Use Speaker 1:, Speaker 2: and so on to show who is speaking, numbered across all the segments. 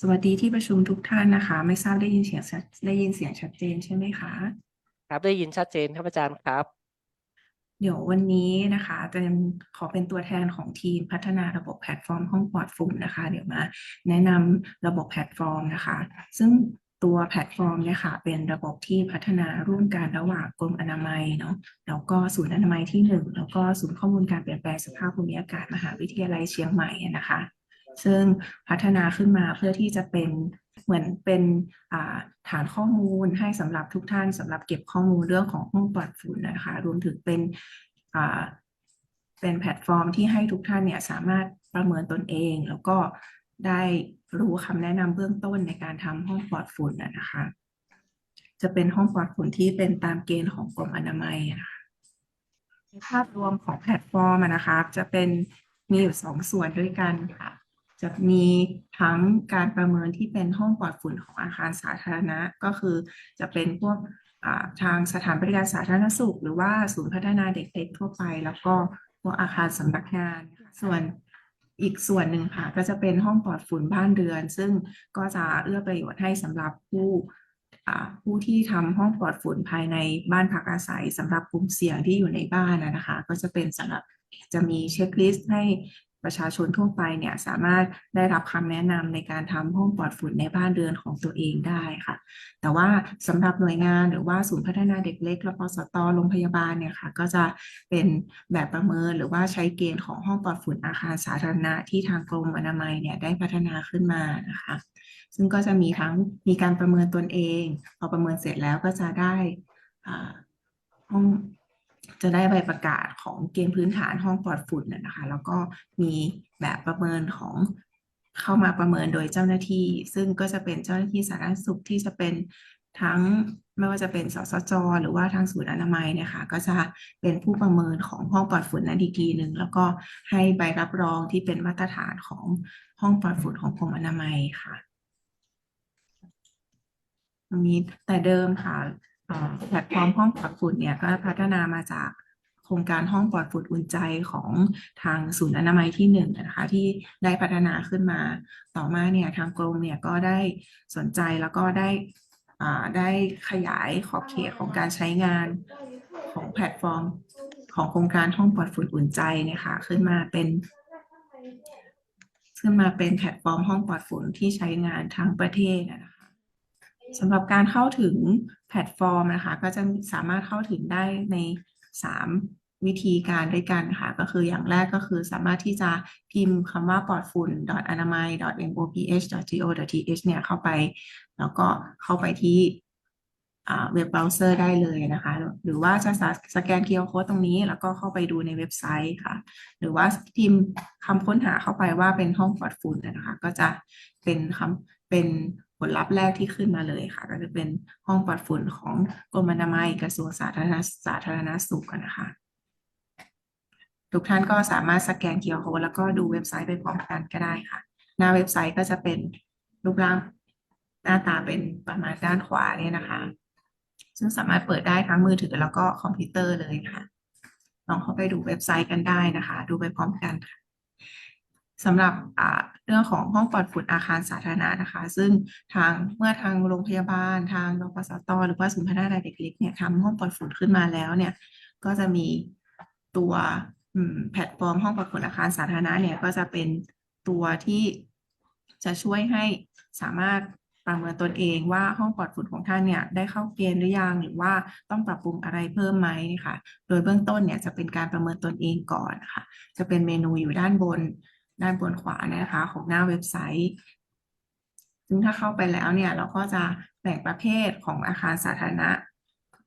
Speaker 1: สวัสดีที่ประชุมทุกท่านนะคะ ไม่ทราบได้ยินเสียงชัดได้ยินเสียงชัดเจนใช่ไหมคะ
Speaker 2: ครับได้ยินชัดเจนครับอาจารย์ครับ
Speaker 1: เดี๋ยววันนี้นะคะจะขอเป็นตัวแทนของทีมพัฒนาระบบแพลตฟอร์มห้องปลอดฝุ่นนะคะ เดี๋ยวมา แนะนำระบบแพลตฟอร์มนะคะ ซึ่งตัวแพลตฟอร์มเนี่ยค่ะเป็นระบบที่พัฒนาร่วมกันระหว่างกรมอนามัยเนาะแล้วก็ศูนย์อนามัยที่หนึ่งแล้วก็ศูนย์ข้อมูลการเปลี่ยนแปลงสภาพภูมิอากาศมหาวิทยาลัยเชียงใหม่นะคะ ซึ่งพัฒนาขึ้นมาเพื่อที่จะเป็นเหมือนเป็นาฐานข้อมูลให้สำหรับทุกท่านสำหรับเก็บข้อมูลเรื่องของห้องปลอดฝุ่นนะคะ รวมถึงเป็นเป็นแพลตฟอร์มที่ให้ทุกท่านเนี่ยสามารถประเมินตนเอง แล้วก็ได้รู้คำแนะนำเบื้องต้นในการทำห้องปลอดฝุ่นนะคะ จะเป็นห้องปลอดฝุ่นที่เป็นตามเกณฑ์ของกรมอนามัยนะคะภาพรวมของแพลตฟอร์มนะคะ จะเป็นมีอยู่สองส่วนด้วยกันค่ะ จะมีทั้งการประเมินที่เป็นห้องปลอดฝุ่นของอาคารสาธารณะ ก็คือจะเป็นพวกทางสถานบริการสาธารณสุข หรือว่าศูนย์พัฒนาเด็กเล็กทั่วไป แล้วก็พวกอาคารสำนักงาน ส่วนอีกส่วนหนึ่งค่ะ ก็จะเป็นห้องปลอดฝุ่นบ้านเรือน ซึ่งก็จะเอื้อประโยชน์ให้สำหรับผู้ผู้ที่ทำห้องปลอดฝุ่นภายในบ้านพักอาศัยสำหรับกลุ่มเสี่ยงที่อยู่ในบ้านนะคะ ก็จะเป็นสำหรับจะมีเช็คลิสต์ให้ ประชาชนทั่วไปเนี่ยสามารถได้รับคำแนะนำในการทำห้องปลอดฝุ่นในบ้านเรือนของตัวเองได้ค่ะ แต่ว่าสำหรับหน่วยงานหรือว่าศูนย์พัฒนาเด็กเล็กรพสตโรงพยาบาลเนี่ยค่ะ ก็จะเป็นแบบประเมินหรือว่าใช้เกณฑ์ของห้องปลอดฝุ่นอาคารสาธารณะที่ทางกรมอนามัยเนี่ยได้พัฒนาขึ้นมานะคะซึ่งก็จะมีทั้งมีการประเมินตนเอง พอประเมินเสร็จแล้วก็จะได้ห้อง จะได้ใบประกาศของเกณฑ์พื้นฐานห้องปลอดฝุ่นน่ะนะคะ แล้วก็มีแบบประเมินของเข้ามาประเมินโดยเจ้าหน้าที่ ซึ่งก็จะเป็นเจ้าหน้าที่สาธารณสุขที่จะเป็นทั้งไม่ว่าจะเป็นสสจ หรือว่าทางศูนย์อนามัยนี่ยค่ะก็จะเป็นผู้ประเมินของห้องปลอดฝุ่นนั้นอีกทีหนึ่งแล้วก็ให้ใบรับรองที่เป็นมาตรฐานของห้องปลอดฝุ่นของกรมอนามัยค่ะตรงนี้แต่เดิมค่ะ แพลตฟอร์มห้องปลอดฝุ่นเนี่ยก็พัฒนามาจากโครงการห้องปลอดฝุ่นอุ่นใจของทางศูนย์อนามัยที่หนึ่งนะคะที่ได้พัฒนาขึ้นมา ต่อมาเนี่ยทางกรมเนี่ยก็ได้สนใจแล้วก็ได้อ่าได้ขยายขอบเขตของการใช้งานของแพลตฟอร์มของโครงการห้องปลอดฝุ่นอุ่นใจนี่ยค่ะขึ้นมาเป็นขึ้นมาเป็นแพลตฟอร์มห้องปลอดฝุ่นที่ใช้งานทั้งประเทศนะคะสำหรับการเข้าถึง แพลตฟอร์มนะคะ ก็จะสามารถเข้าถึงได้ในสามวิธีการด้วยกันค่ะ ก็คืออย่างแรกก็คือสามารถที่จะพิมพ์คำว่าปลอดฝุ่น .anamai .moph.go.th เนี่ยเข้าไป แล้วก็เข้าไปที่เว็บเบราว์เซอร์ได้เลยนะคะ หรือว่าจะสแกน QR code ตรงนี้แล้วก็เข้าไปดูในเว็บไซต์ค่ะ หรือว่าพิมพ์คำค้นหาเข้าไปว่าเป็นห้องปลอดฝุ่นนะคะ ก็จะเป็นคำเป็น ผลลัพธ์แรกที่ขึ้นมาเลยค่ะ ก็จะเป็นห้องปลอดฝุ่นของกรมอนามัยกระทรวงสาธารณสาธารณสุขนะคะ ทุกท่านก็สามารถสแกน QR code แล้วก็ดูเว็บไซต์ไปพร้อมกันก็ได้ค่ะ หน้าเว็บไซต์ก็จะเป็นรูปร่างหน้าตาเป็นประมาณด้านขวาเนี่ยนะคะ ซึ่งสามารถเปิดได้ทั้งมือถือแล้วก็คอมพิวเตอร์เลยค่ะลองเข้าไปดูเว็บไซต์กันได้นะคะ ดูไปพร้อมกันค่ะ สำหรับเรื่องของห้องปลอดฝุ่นอาคารสาธารณะนะคะ ซึ่งทางเมื่อทางโรงพยาบาล ทางรพสตหรือว่าศูนย์พัฒนาเด็กเล็กเนี่ยทำห้องปลอดฝุ่นขึ้นมาแล้วเนี่ยก็จะมีตัวแพลตฟอร์มห้องปลอดฝุ่นอาคารสาธารณะเนี่ยก็จะเป็นตัวที่จะช่วยให้สามารถประเมินตนเองว่าห้องปลอดฝุ่นของท่านเนี่ยได้เข้าเกณฑ์หรือยังหรือว่าต้องปรับปรุงอะไรเพิ่มไหมนะคะโดยเบื้องต้นเนี่ยจะเป็นการประเมินตนเองก่อนนะคะจะเป็นเมนูอยู่ด้านบน ด้านบนขวานะคะของหน้าเว็บไซต์ ซึ่งถ้าเข้าไปแล้วเนี่ยเราก็จะแบ่งประเภทของอาคารสาธารณะ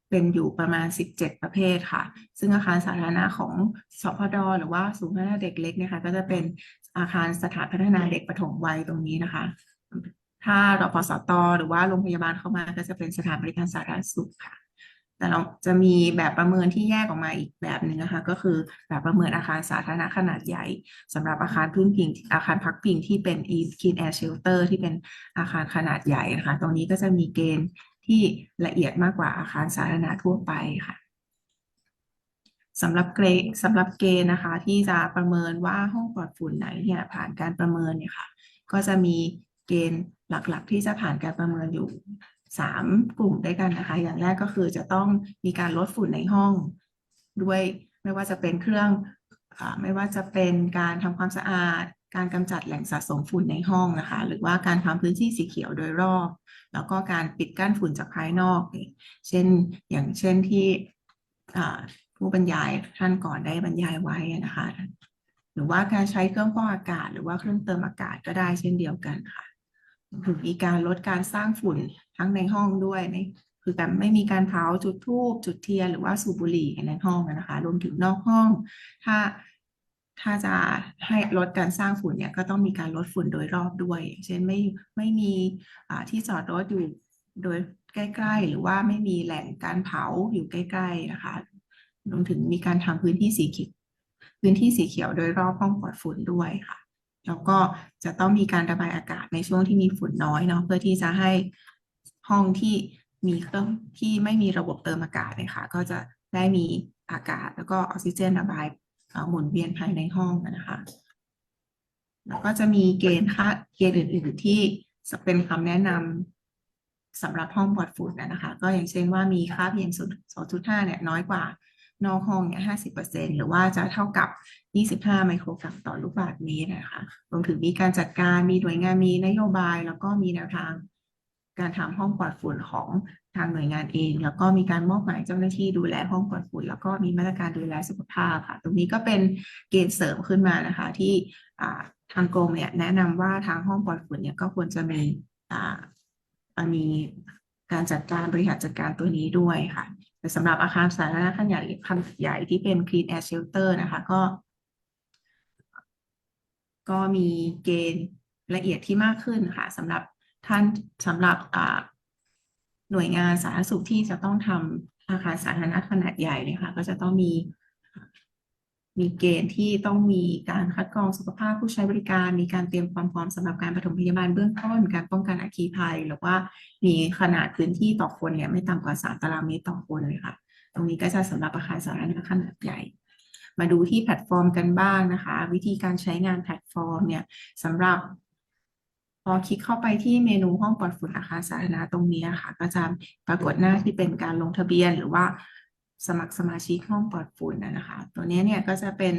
Speaker 1: เป็นอยู่ประมาณ 17 ประเภทค่ะ ซึ่งอาคารสาธารณะของสพดหรือว่าศูนย์พัฒนาเด็กเล็กนี่ยค่ะก็จะเป็นอาคารสถานพัฒนาเด็กปฐมวัยตรงนี้นะคะ ถ้ารพสตหรือว่าโรงพยาบาลเข้ามาก็จะเป็นสถานบริการสาธารณสุขค่ะ แต่เราจะมีแบบประเมินที่แยกออกมาอีกแบบหนึ่งนะคะ ก็คือแบบประเมินอาคารสาธารณะขนาดใหญ่สำหรับอาคารพึ่งพิงอาคารพักพิงที่เป็น Clean Air Shelter ที่เป็นอาคารขนาดใหญ่นะคะ ตรงนี้ก็จะมีเกณฑ์ที่ละเอียดมากกว่าอาคารสาธารณะทั่วไปค่ะสำหรับเกรดสำหรับเกณฑ์นะคะ ที่จะประเมินว่าห้องปลอดฝุ่นไหนเนี่ยผ่านการประเมินเนี่ยค่ะ ก็จะมีเกณฑ์หลักๆ ที่จะผ่านการประเมินอยู่ สามกลุ่มด้วยกันนะคะ อย่างแรกก็คือจะต้องมีการลดฝุ่นในห้อง ด้วยไม่ว่าจะเป็นเครื่องอไม่ว่าจะเป็นการทำความสะอาด การกำจัดแหล่งสะสมฝุ่นในห้องนะคะ หรือว่าการทำพื้นที่สีเขียวโดยรอบ แล้วก็การปิดกั้นฝุ่นจากภายนอก เช่นอย่างเช่นที่ผู้บรรยายท่านก่อนได้บรรยายไว้นะคะ หรือว่าการใช้เครื่องฟอกอากาศ หรือว่าเครื่องเติมอากาศก็ได้เช่นเดียวกันค่ะ มีการลดการสร้างฝุ่นทั้งในห้องด้วยไม่คือแบบไม่มีการเผาจุดธูปจุดเทียนหรือว่าสูบบุหรี่ในห้องนะคะรวมถึงนอกห้อง ถ้าถ้าจะให้ลดการสร้างฝุ่นเนี่ยก็ต้องมีการลดฝุ่นโดยรอบด้วย เช่นไม่ไม่มีที่จอดรถอยู่โดยใกล้ ๆ หรือว่าไม่มีแหล่งการเผาอยู่ใกล้ ๆ นะคะรวมถึงมีการทำพื้นที่สีเขียวพื้นที่สีเขียวโดยรอบห้องปลอดฝุ่นด้วยค่ะ แล้วก็จะต้องมีการระบายอากาศในช่วงที่มีฝุ่นน้อยเนาะเพื่อที่จะให้ห้องที่มีเครื่องที่ไม่มีระบบเติมอากาศเลยค่ะก็จะได้มีอากาศแล้วก็ออกซิเจนระบายหมุนเวียนภายในห้องนะคะ แล้วก็จะมีเกณฑ์ค่าเกณฑ์อื่น ๆ ที่เป็นคำแนะนำสำหรับห้องปลอดฝุ่นนะคะ ก็อย่างเช่นว่ามีค่า PM 2.5เนี่ยน้อยกว่า นอกห้องเนี่ย50%หรือว่าจะเท่ากับ25ไมโครกรัมต่อลูกบาศก์เมตรนะคะรวมถึงมีการจัดการมีหน่วยงานมีนโยบาย แล้วก็มีแนวทาง การทำห้องปลอดฝุ่นของทางหน่วยงานเอง แล้วก็มีการมอบหมายเจ้าหน้าที่ดูแลห้องปลอดฝุ่น แล้วก็มีมาตรการดูแลสุขภาพค่ะ ตรงนี้ก็เป็นเกณฑ์เสริมขึ้นมานะคะ ที่ทางกรมเนี่ยแนะนำว่าทางห้องปลอดฝุ่นเนี่ยก็ควรจะมีมีการจัดการบริหารจัดการตัวนี้ด้วยค่ะ แต่สำหรับอาคารสาธารณะขนาดขนาดใหญ่ที่เป็น Clean Air Shelter นะคะก็ ก็มีเกณฑ์ละเอียดที่มากขึ้นค่ะสำหรับท่านสำหรับหน่วยงานสาธารณสุขที่จะต้องทำอาคารสาธารณะขนาดใหญ่เนี่ยค่ะ ก็จะต้องมี มีเกณฑ์ที่ต้องมีการคัดกรองสุขภาพผู้ใช้บริการ มีการเตรียมความพร้อมสำหรับการปฐมพยาบาลเบื้องต้น การป้องกันอัคคีภัย หรือว่ามีขนาดพื้นที่ต่อคนเนี่ยไม่ต่ำกว่า 3 ตารางเมตรต่อคนเลยค่ะ ตรงนี้ก็จะสำหรับอาคารสาธารณะขนาดใหญ่ มาดูที่แพลตฟอร์มกันบ้างนะคะ วิธีการใช้งานแพลตฟอร์มเนี่ยสำหรับพอคลิกเข้าไปที่เมนูห้องปลอดฝุ่นอาคารสาธารณะตรงนี้ค่ะ ก็จะปรากฏหน้าที่เป็นการลงทะเบียนหรือว่า สมัครสมาชิกห้องปลอดฝุ่นนะคะ ตัวนี้เนี่ยก็จะเป็น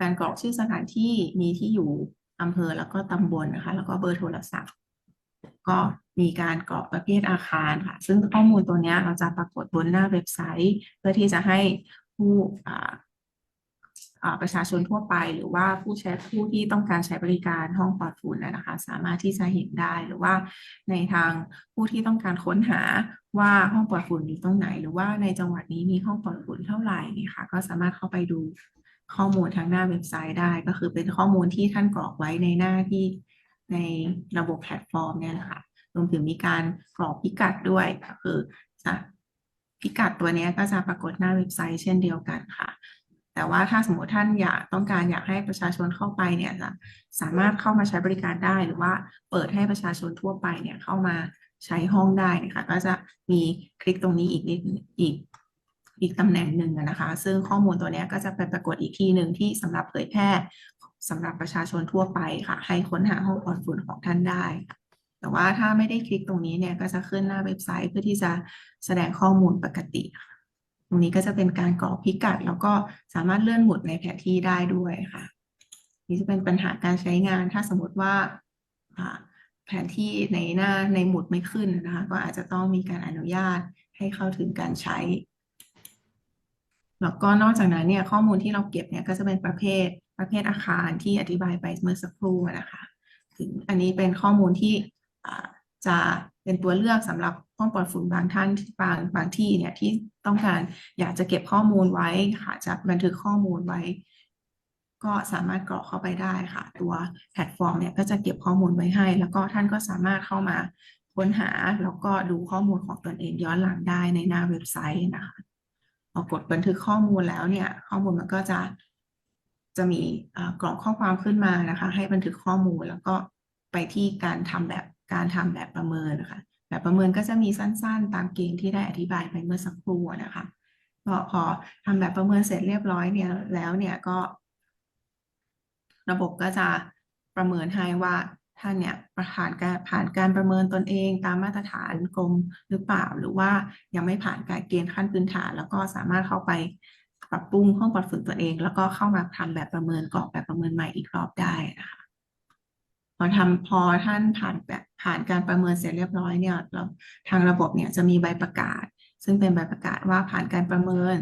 Speaker 1: การกรอกชื่อสถานที่มีที่อยู่อำเภอแล้วก็ตำบลนะคะ แล้วก็เบอร์โทรศัพท์ ก็มีการกรอกประเภทอาคารค่ะ ซึ่งข้อมูลตัวเนี้ยเราจะปรากฏบนหน้าเว็บไซต์ เพื่อที่จะให้ผู้อ่า ประชาชนทั่วไป หรือว่าผู้ใช้ผู้ที่ต้องการใช้บริการห้องปลอดฝุ่นนะคะ สามารถที่จะเห็นได้หรือว่าในทางผู้ที่ต้องการค้นหาว่าห้องปลอดฝุ่นอยู่ตรงไหน หรือว่าในจังหวัดนี้มีห้องปลอดฝุ่นเท่าไหร่เนี่ยค่ะก็สามารถเข้าไปดูข้อมูลทางหน้าเว็บไซต์ได้ ก็คือเป็นข้อมูลที่ท่านกรอกไว้ในหน้าที่ในระบบแพลตฟอร์มเนี่ยนะคะรวมถึงมีการกรอกพิกัดด้วยก็คือพิกัดตัวนี้ก็จะปรากฏหน้าเว็บไซต์เช่นเดียวกันค่ะ แต่ว่าถ้าสมมติท่านอยากต้องการอยากให้ประชาชนเข้าไปเนี่ยจะสามารถเข้ามาใช้บริการได้ หรือว่าเปิดให้ประชาชนทั่วไปเนี่ยเข้ามาใช้ห้องได้นะคะก็จะมีคลิกตรงนี้อีกนิดอีกอีกตำแหน่งหนึ่งนะคะ ซึ่งข้อมูลตัวนี้ก็จะไปปรากฏอีกที่หนึ่งที่สำหรับเผยแพร่สำหรับประชาชนทั่วไปค่ะ ให้ค้นหาห้องปลอดฝุ่นของท่านได้ แต่ว่าถ้าไม่ได้คลิกตรงนี้เนี่ยก็จะขึ้นหน้าเว็บไซต์เพื่อที่จะแสดงข้อมูลปกติค่ะ ตรงนี้ก็จะเป็นการกรอกพิกัด แล้วก็สามารถเลื่อนหมุดในแผนที่ได้ด้วยค่ะ นี่จะเป็นปัญหาการใช้งาน ถ้าสมมติว่าแผนที่ในหน้าในหมุดไม่ขึ้นนะคะ ก็อาจจะต้องมีการอนุญาตให้เข้าถึงการใช้ แล้วก็นอกจากนั้นเนี่ยข้อมูลที่เราเก็บเนี่ยก็จะเป็นประเภทประเภทอาคารที่อธิบายไปเมื่อสักครู่นะคะ ถึงอันนี้เป็นข้อมูลที่จะเป็นตัวเลือกสำหรับ ห้องปลอดฝุ่นบางท่านบางบางที่เนี่ยที่ต้องการอยากจะเก็บข้อมูลไว้ค่ะจะบันทึกข้อมูลไว้ ก็สามารถกรอกเข้าไปได้ค่ะ ตัวแพลตฟอร์มเนี่ยก็จะเก็บข้อมูลไว้ให้ แล้วก็ท่านก็สามารถเข้ามาค้นหาแล้วก็ดูข้อมูลของตนเองย้อนหลังได้ในหน้าเว็บไซต์นะคะพอกดบันทึกข้อมูลแล้วเนี่ย ข้อมูลมันก็จะจะมีกล่องข้อความขึ้นมานะคะ ให้บันทึกข้อมูลแล้วก็ไปที่การทำแบบการทำแบบประเมินนะคะ แบบประเมินก็จะมีสั้นๆ ตามเกณฑ์ที่ได้อธิบายไปเมื่อสักครู่นะคะก็พอทำแบบประเมินเสร็จเรียบร้อยเนี่ยแล้วเนี่ยก็ ระบบก็จะประเมินให้ว่าท่านเนี่ยผ่านการผ่านการประเมินตนเองตามมาตรฐานกรมหรือเปล่า หรือว่ายังไม่ผ่านการเกณฑ์ขั้นพื้นฐาน แล้วก็สามารถเข้าไปปรับปรุงห้องปรับฝึกตัวเอง แล้วก็เข้ามาทำแบบประเมินกรอกแบบประเมินใหม่อีกรอบได้นะคะ พอทำพอท่านผ่านแบบผ่านการประเมินเสร็จเรียบร้อยเนี่ยเราทางระบบเนี่ยจะมีใบประกาศ ซึ่งเป็นใบประกาศว่าผ่านการประเมิน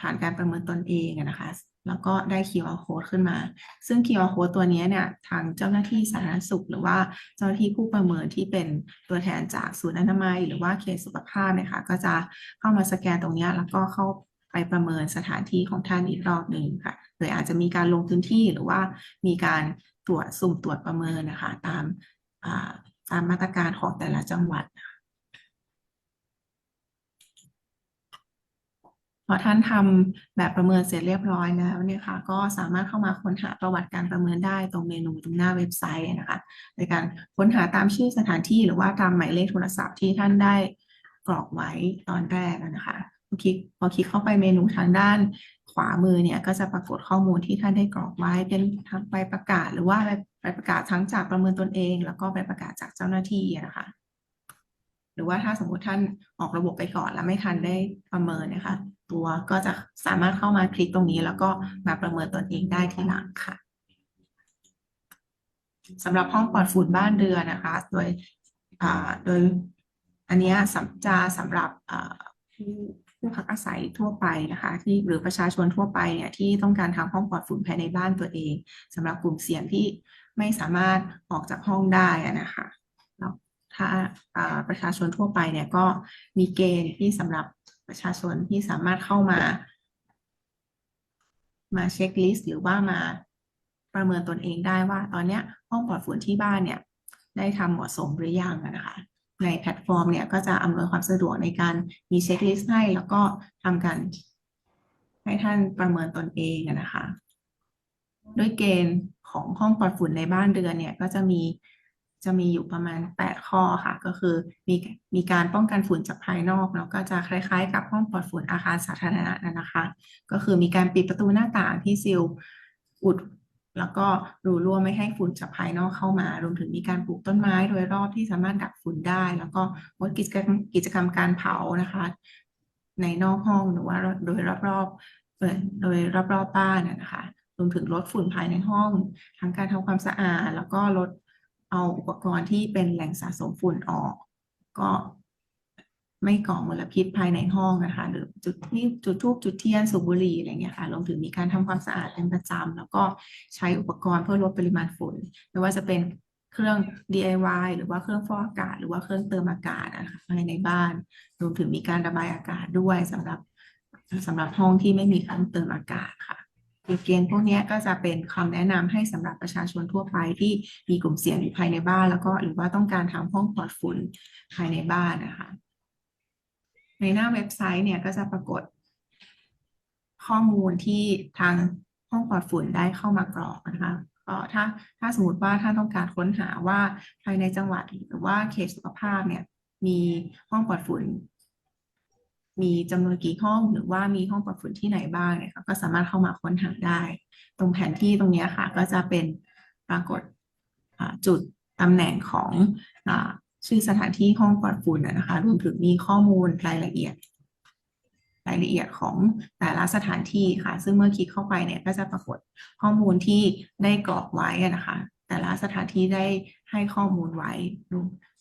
Speaker 1: ผ่านการประเมินตนเองนะคะแล้วก็ได้ QR code ขึ้นมา ซึ่ง QR code ตัวนี้เนี่ย ทางเจ้าหน้าที่สาธารณสุข หรือว่าเจ้าหน้าที่ผู้ประเมินที่เป็นตัวแทนจากศูนย์อนามัย หรือว่าเขตสุขภาพเนยคะ ก็จะเข้ามาสแกนตรงนี้แล้วก็เข้า ไปประเมินสถานที่ของท่านอีกรอบหนึ่งค่ะโดยอาจจะมีการลงพื้นที่หรือว่ามีการตรวจสุ่มตรวจประเมินนะคะตามาตามมาตรการของแต่ละจังหวัดพอท่านทำแบบประเมินเสร็จเรียบร้อยแล้วเนี่ยค่ะ ก็สามารถเข้ามาค้นหาประวัติการประเมินได้ตรงเมนูตรงหน้าเว็บไซต์นะคะในการค้นหาตามชื่อสถานที่หรือว่าตามหมายเลขโทรศัพท์ที่ท่านได้กรอกไว้ตอนแรกนะคะ คลิกพอคลิกเข้าไปเมนูทางด้านขวามือเนี่ยก็จะปรากฏข้อมูลที่ท่านได้กรอกไว้เป็นทั้งใบประกาศ หรือว่าใบประกาศทั้งจากประเมินตนเอง แล้วก็ใบประกาศจากเจ้าหน้าที่นะคะ หรือว่าถ้าสมมุติท่านออกระบบไปก่อนแล้วไม่ทันได้ประเมินนะคะ ตัวก็จะสามารถเข้ามาคลิกตรงนี้ แล้วก็มาประเมินตนเองได้ทีหลังค่ะสำหรับห้องปลอดฝุ่นบ้านเรือนนะคะ โดยโดยอันนี้สำจะสำหรับผู้ ผู้พักอาศัยทั่วไปนะคะที่หรือประชาชนทั่วไปเนี่ยที่ต้องการทำห้องปลอดฝุ่นภายในบ้านตัวเองสำหรับกลุ่มเสี่ยงที่ไม่สามารถออกจากห้องได้นะคะถ้าอ่าประชาชนทั่วไปเนี่ยก็มีเกณฑ์ที่สำหรับประชาชนที่สามารถเข้ามา มาเช็คลิสต์หรือว่ามาประเมินตนเองได้ว่าตอนเนี้ยห้องปลอดฝุ่นที่บ้านเนี่ยได้ทำเหมาะสมหรือยังนะคะ ในแพลตฟอร์มเนี่ยก็จะอำนวยความสะดวกในการมีเช็คลิสต์ให้ แล้วก็ทำการให้ท่านประเมินตนเองนะคะด้วยเกณฑ์ของห้องปลอดฝุ่นในบ้านเรือนเนี่ยก็จะมีจะมีอยู่ประมาณ 8 ข้อค่ะ ก็คือมีมีการป้องกันฝุ่นจากภายนอกเนาะก็จะคล้ายๆ กับห้องปลอดฝุ่นอาคารสาธารณะนะคะ ก็คือมีการปิดประตูหน้าต่างที่ซีลอุด แล้วก็รูรั่วไม่ให้ฝุ่นจากภายนอกเข้ามา รวมถึงมีการปลูกต้นไม้โดยรอบที่สามารถดักฝุ่นได้ แล้วก็งดกิจกรรมกิจกรรมการเผานะคะ ในนอกห้องหรือว่าโดยรอบๆเอ่อโดยรอบๆบ้านนะนะคะรวมถึงลดฝุ่นภายในห้องทั้งการทำความสะอาด แล้วก็ลดเอาอุปกรณ์ที่เป็นแหล่งสะสมฝุ่นออก ก็ ไม่ก่อมลพิษภายในห้องนะคะ หรือจุดที่จุดธูปจุดเทียนสูบบุหรี่อะไรเงี้ยค่ะรวมถึงมีการทำความสะอาดเป็นประจำแล้วก็ใช้อุปกรณ์เพื่อลดปริมาณฝุ่นไม่ว่าจะเป็นเครื่อง DIY หรือว่าเครื่องฟอกอากาศ หรือว่าเครื่องเติมอากาศนะคะภายในบ้านรวมถึงมีการระบายอากาศด้วยสำหรับสำหรับห้องที่ไม่มีเครื่องเติมอากาศค่ะเกณฑ์พวกนี้ก็จะเป็นคำแนะนำให้สำหรับประชาชนทั่วไปที่มีกลุ่มเสี่ยงอยู่ภายในบ้าน แล้วก็หรือว่าต้องการทำห้องปลอดฝุ่นภายในบ้านนะคะ ในหน้าเว็บไซต์เนี่ยก็จะปรากฏข้อมูลที่ทางห้องปลอดฝุ่นได้เข้ามากรอกนะคะก็ถ้าถ้าสมมติว่าท่านต้องการค้นหาว่าภายในจังหวัดหรือว่าเขตสุขภาพเนี่ยมีห้องปลอดฝุ่น มีจำนวนกี่ห้องหรือว่ามีห้องปลอดฝุ่นที่ไหนบ้างเนี่ยก็สามารถเข้ามาค้นหาได้ ตรงแผนที่ตรงนี้ค่ะ ก็จะเป็นปรากฏจุดตำแหน่งของ ชื่อสถานที่ห้องปลอดฝุ่นนะคะ รวมถึงมีข้อมูลรายละเอียด รายละเอียดของแต่ละสถานที่ค่ะ ซึ่งเมื่อคลิกเข้าไปเนี่ยก็จะปรากฏข้อมูลที่ได้กรอกไว้นะคะ แต่ละสถานที่ได้ให้ข้อมูลไว้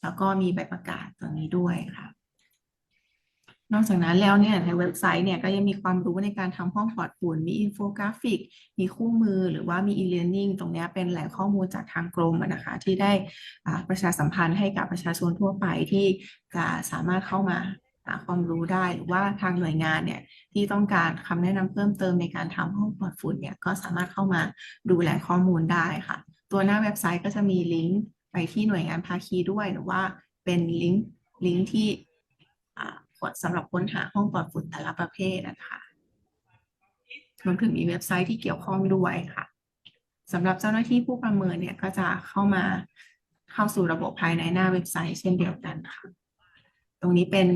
Speaker 1: แล้วก็มีใบประกาศตรงนี้ด้วยค่ะ นอกจากนั้นแล้วเนี่ยในเว็บไซต์เนี่ยก็ยังมีความรู้ในการทำห้องปลอดฝุ่น มีอินโฟกราฟิก มีคู่มือหรือว่ามี e-learning ตรงนี้เป็นแหล่งข้อมูลจากทางกรมนะคะที่ได้ประชาสัมพันธ์ให้กับประชาชนทั่วไปที่จะสามารถเข้ามาหาความรู้ได้หรือว่าทางหน่วยงานเนี่ยที่ต้องการคำแนะนำเพิ่มเติมในการทำห้องปลอดฝุ่นเนี่ยก็สามารถเข้ามาดูแหล่งข้อมูลได้ค่ะ ตัวหน้าเว็บไซต์ก็จะมีลิงก์ไปที่หน่วยงานภาคีด้วย หรือว่าเป็นลิงก์ลิงก์ที่ สำหรับค้นหาห้องปลอดฝุ่นแต่ละประเภทนะคะรวมถึงมีเว็บไซต์ที่เกี่ยวข้องด้วยค่ะสำหรับเจ้าหน้าที่ผู้ประเมินเนี่ยก็จะเข้ามาเข้าสู่ระบบภายในหน้าเว็บไซต์เช่นเดียวกันค่ะ ตรงนี้เป็น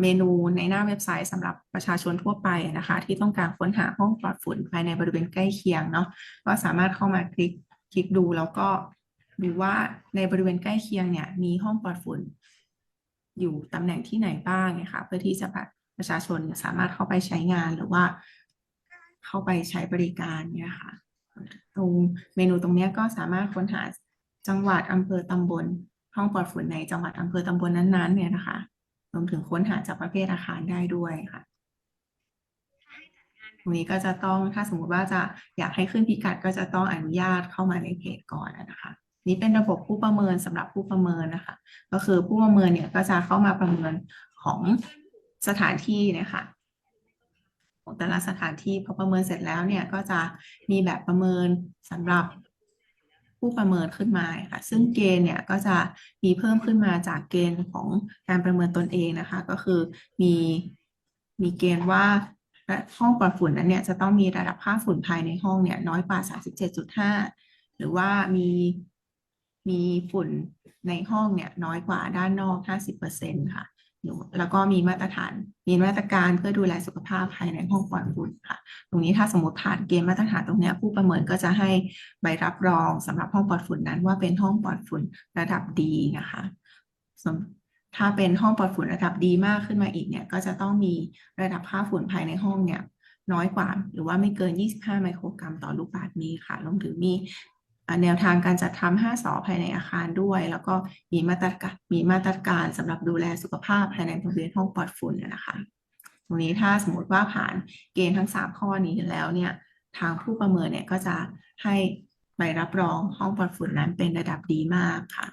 Speaker 1: เมนูในหน้าเว็บไซต์สำหรับประชาชนทั่วไปนะคะ ที่ต้องการค้นหาห้องปลอดฝุ่นภายในบริเวณใกล้เคียงเนาะก็สามารถเข้ามาคลิกคลิกดูแล้วก็ดูว่าในบริเวณใกล้เคียงเนี่ยมีห้องปลอดฝุ่น อยู่ตำแหน่งที่ไหนบ้างเนี่ยค่ะเพื่อที่จะแบบประชาชนสามารถเข้าไปใช้งานหรือว่า เข้าไปใช้บริการเนี่ยค่ะตรงเมนูตรงนี้ก็สามารถค้นหาจังหวัดอำเภอตำบลห้องปลอดฝุ่นในจังหวัดอำเภอตำบลนั้นๆ เนี่ยนะคะรวมถึงค้นหาจากประเภทอาคารได้ด้วยค่ะตรงนี้ก็จะต้องถ้าสมมติว่าจะอยากให้ขึ้นพิกัดก็จะต้องอนุญาตเข้ามาในเพจก่อนนะคะ นี่เป็นระบบผู้ประเมินสำหรับผู้ประเมินนะคะ ก็คือผู้ประเมินเนี่ยก็จะเข้ามาประเมินของสถานที่นี่ยค่ะของแต่ละสถานที่พอประเมินเสร็จแล้วเนี่ยก็จะมีแบบประเมินสำหรับผู้ประเมินขึ้นมาค่ะ ซึ่งเกณฑ์เนี่ยก็จะมีเพิ่มขึ้นมาจากเกณฑ์ของการประเมินตนเองนะคะ ก็คือมีมีเกณฑ์ว่าห้องปลอดฝุ่นนั้นเนี่ยจะต้องมีระดับค่าฝุ่นภายในห้องเนี่ยน้อยกว่า 37.5 หรือว่ามี มีฝุ่นในห้องเนี่ยน้อยกว่าด้านนอก 50%ค่ะแล้วก็มีมาตรฐาน มีมาตรการเพื่อดูแลสุขภาพภายในห้องปลอดฝุ่นค่ะ ตรงนี้ถ้าสมมติผ่านเกณฑ์มาตรฐานตรงนี้ผู้ประเมินก็จะให้ใบรับรองสำหรับห้องปลอดฝุ่นนั้นว่าเป็นห้องปลอดฝุ่นระดับดีนะคะถ้าเป็นห้องปลอดฝุ่นระดับดีมากขึ้นมาอีกเนี่ยก็จะต้องมีระดับค่าฝุ่นภายในห้องเนี่ยน้อยกว่า หรือว่าไม่เกิน 25 ไมโครกรัมต่อลูกบาศก์เมตรค่ะรวมถึงมี แนวทางการจัดทำ5สอภายในอาคารด้วย แล้วก็มีมาตรการมีมาตรการสำหรับดูแลสุขภาพภายในบริเวณห้องปลอดฝุ่นนะคะ ตรงนี้ถ้าสมมติว่าผ่านเกณฑ์ทั้ง 3 ข้อนี้แล้วเนี่ยทางผู้ประเมินเนี่ยก็จะให้ใบรับรองห้องปลอดฝุ่นนั้นเป็นระดับดีมากค่ะ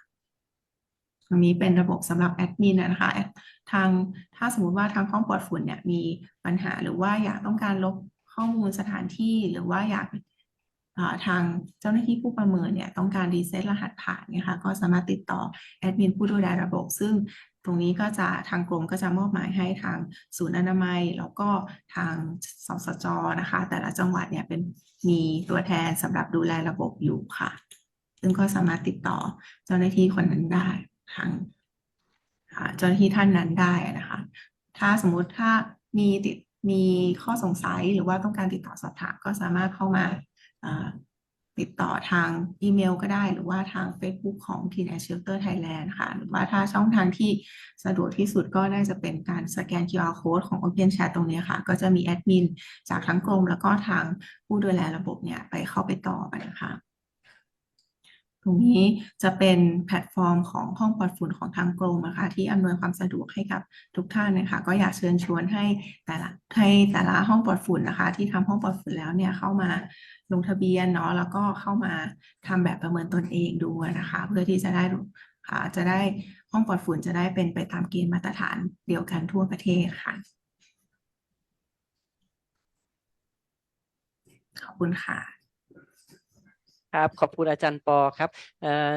Speaker 1: ตรงนี้เป็นระบบสำหรับแอดมินนะคะทางถ้าสมมติว่าทางห้องปลอดฝุ่นเนี่ยมีปัญหาหรือว่าอยากต้องการลบข้อมูลสถานที่หรือว่าอยาก ทางเจ้าหน้าที่ผู้ประเมินเนี่ยต้องการรีเซ็ตรหัสผ่านนี่ยค่ะก็สามารถติดต่อแอดมินผู้ดูแลระบบ ซึ่งตรงนี้ก็จะทางกรมก็จะมอบหมายให้ทางศูนย์อนามัย แล้วก็ทางสสจนะคะ แต่ละจังหวัดเนี่ยเป็นมีตัวแทนสำหรับดูแลระบบอยู่ค่ะ ซึ่งก็สามารถติดต่อเจ้าหน้าที่คนนั้นได้ทางเจ้าหน้าที่ท่านนั้นได้นะคะ ถ้าสมมุติถ้ามีติดมีข้อสงสัยหรือว่าต้องการติดต่อสอบถามก็สามารถเข้ามา ติดต่อทางอีเมลก็ได้ หรือว่าทาง Facebook ของ Teen a Shelter Thailand ค่ะ หรือว่าถ้าช่องทางที่สะดวกที่สุดก็น่าจะเป็นการสแกน QR Code ของ Open Chat ตรงนี้ค่ะ ก็จะมีแอดมินจากทั้งกรม แล้วก็ทางผู้ดูแลระบบเนี่ย ไปเข้าไปต่อบนะคะตรงนี้จะเป็นแพลตฟอร์มของห้องปลอดฝุ่นของทางกรมนะคะที่อำนวยความสะดวกให้กับทุกท่านนะคะ ก็อยากเชิญชวนให้แต่ละให้แต่ละห้องปลอดฝุ่นนะคะ ที่ทำห้องปลอดฝุ่นแล้วเนี่ยเข้ามา ลงทะเบียนเนาะแล้วก็เข้ามาทำแบบประเมินตนเองดูนะคะ เพื่อที่จะได้ค่ะจะได้ห้องปลอดฝุ่นจะได้เป็นไปตามเกณฑ์มาตรฐานเดียวกันทั่วประเทศค่ะ ขอบคุณค่ะ
Speaker 2: ครับ ขอบคุณอาจารย์ปอครับเอ่อ